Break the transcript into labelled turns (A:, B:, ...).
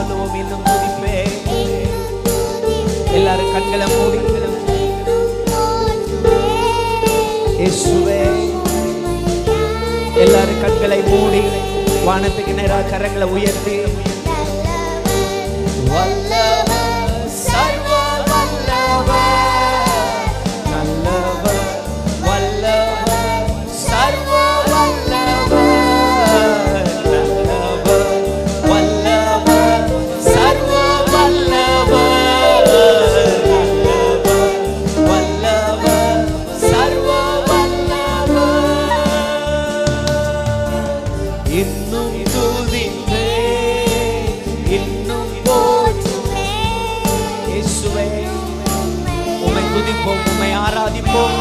A: சொல்லுவோம் இன்னும் துதிப்பேன் எல்லாரும் கண்களை மூடி. இயேசுவே. எல்லாரும் கண்களை மூடி. வானத்துக்கு நேராக கரங்களை உயர்த்தி. வல்லவர் din pong